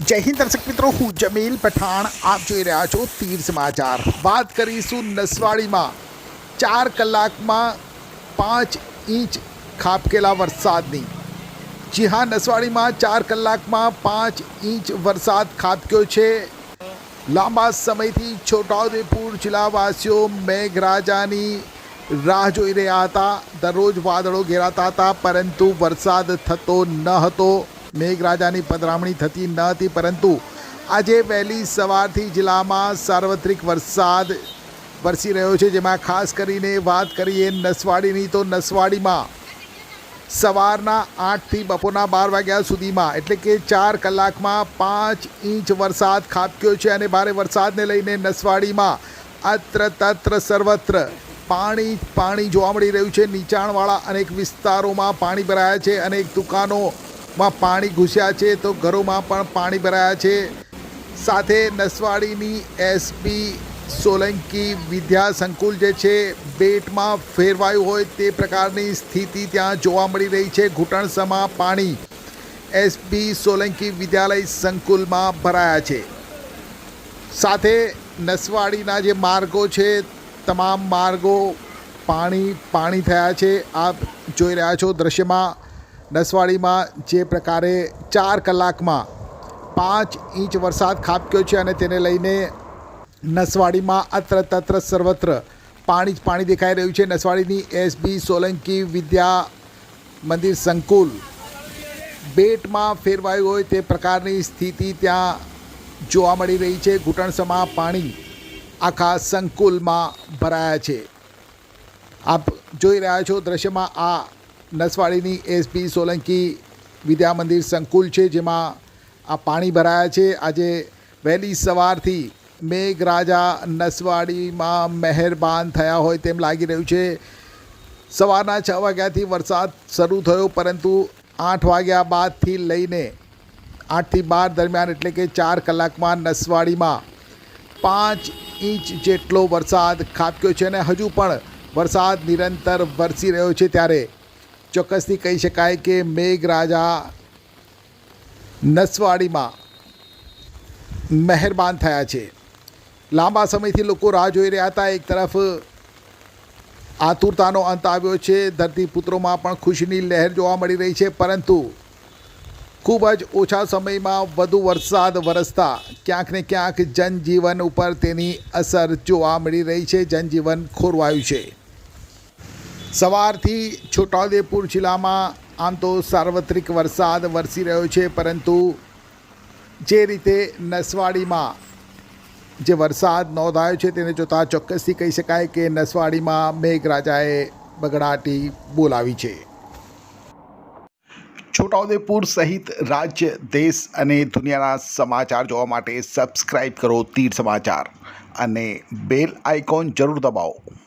જય હિન્દ દર્શક મિત્રો, હું જમીલ પઠાણ, આપ જોઈ રહ્યા છો તીર સમાચાર. વાત કરીશું નસવાડીમાં. ચાર કલાકમાં પાંચ ઇંચ ખાબકેલા વરસાદની. જી હા, નસવાડીમાં ચાર કલાકમાં પાંચ ઇંચ વરસાદ ખાબક્યો છે. લાંબા સમયથી છોટાઉદેપુર જિલ્લાવાસીઓ મેઘરાજાની રાહ જોઈ રહ્યા હતા. દરરોજ વાદળો ઘેરાતા હતા, પરંતુ વરસાદ થતો ન હતો. મેઘરાજાની પધરામણી થતી ન હતી, પરંતુ આજે વહેલી સવારથી જિલ્લામાં સાર્વત્રિક વરસાદ વરસી રહ્યો છે, જેમાં ખાસ કરીને વાત કરીએ નસવાડીની, તો નસવાડીમાં સવારના આઠથી બપોરના બાર વાગ્યા સુધીમાં, એટલે કે ચાર કલાકમાં પાંચ ઇંચ વરસાદ ખાબક્યો છે અને ભારે વરસાદને લઈને નસવાડીમાં અત્ર તત્ર સર્વત્ર પાણી પાણી જોવા મળી રહ્યું છે. નીચાણવાળા અનેક વિસ્તારોમાં પાણી ભરાયા છે, અનેક દુકાનોમાં પાણી ઘૂસ્યા છે તો ઘરોમાં પણ પાણી ભરાયા છે. સાથે નસવાડીની એસપી સોલંકી વિદ્યા સંકુલ જે છે, બેટમાં ફેરવાયું હોય તે પ્રકારની સ્થિતિ ત્યાં જોવા મળી રહી છે. ઘૂંટણસમાં પાણી એસપી સોલંકી વિદ્યાલય સંકુલમાં ભરાયા છે. સાથે નસવાડીના જે માર્ગો છે, તમામ માર્ગો પાણી પાણી થયા છે. આપ જોઈ રહ્યા છો દ્રશ્યમાં નસવાડીમાં જે પ્રકારે ચાર કલાકમાં પાંચ ઇંચ વરસાદ ખાબક્યો છે અને તેને લઈને નસવાડીમાં અત્ર તત્ર સર્વત્ર પાણી જ પાણી દેખાઈ રહ્યું છે. નસવાડીની એસબી સોલંકી વિદ્યા મંદિર સંકુલ બેટમાં ફેરવાયું હોય તે પ્રકારની સ્થિતિ ત્યાં જોવા મળી રહી છે. ઘૂંટણસમાં પાણી આખા સંકુલમાં ભરાયા છે. આપ જોઈ રહ્યા છો દ્રશ્યમાં આ નસવાડીની એસપી સોલંકી વિદ્યા મંદિર સંકુલ છે, જેમાં આ પાણી ભરાયા છે. આજે વહેલી સવારથી મેઘરાજા નસવાડીમાં મહેરબાન થયા હોય તેમ લાગી રહ્યું છે. સવારના છ વાગ્યાથી વરસાદ શરૂ થયો, પરંતુ આઠ વાગ્યા બાદથી લઈને આઠથી બાર દરમિયાન એટલે કે ચાર કલાકમાં નસવાડીમાં પાંચ ઇંચ જેટલો વરસાદ ખાબક્યો છે અને હજુ પણ વરસાદ નિરંતર વરસી રહ્યો છે. ત્યારે ચોક્કસથી કહી શકાય કે મેઘરાજા નસવાડીમાં મહેરબાન થયા છે. લાંબા સમયથી લોકો રાહ જોઈ રહ્યા હતા. એક તરફ આતુરતાનો અંત આવ્યો છે. ધરતીપુત્રોમાં પણ ખુશીની લહેર જોવા મળી રહી છે. પરંતુ ખૂબ જ ઓછા સમયમાં વધુ વરસાદ વરસતા ક્યાંક ને ક્યાંક જનજીવન ઉપર તેની અસર જોવા મળી રહી છે. જનજીવન ખોરવાયું છે. સવારથી છોટાઉદેપુર જિલ્લામાં આમ તો સાર્વત્રિક વરસાદ વરસી રહ્યો છે, પરંતુ જે રીતે નસવાડીમાં જે વરસાદ નોંધાયો છે તેને જોતાં ચોક્કસથી કહી શકાય કે નસવાડીમાં મેઘરાજાએ બગડાટી બોલાવી છે. છોટાઉદેપુર સહિત રાજ્ય, દેશ અને દુનિયાના સમાચાર જોવા માટે સબસ્ક્રાઈબ કરો તીર સમાચાર અને બેલ આઇકોન જરૂર દબાવો.